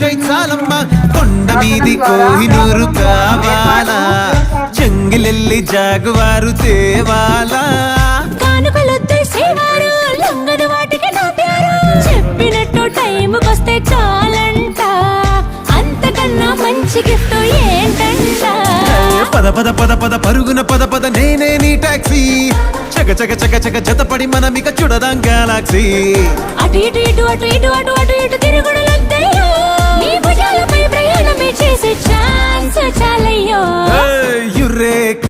చైచాలమ్మ కొండ మీది కోహినూరు కావాలా? చెంగిలెల్లి జాగువారు తేవాలా? చెప్పినట్టు టైంకొస్తే చాలంట. అంతకన్నా మంచి గిఫ్ట్ ఏంటంట? పద పద పద పద పరుగున పద పద నేనే నీ టాక్సీ. చక చక చక చక జతపడి మనం ఇక చూడదాం గెలాక్సీ ఇటు ఇటు అటు ఇటు అటు అటు ఇటు తిరుగుడు.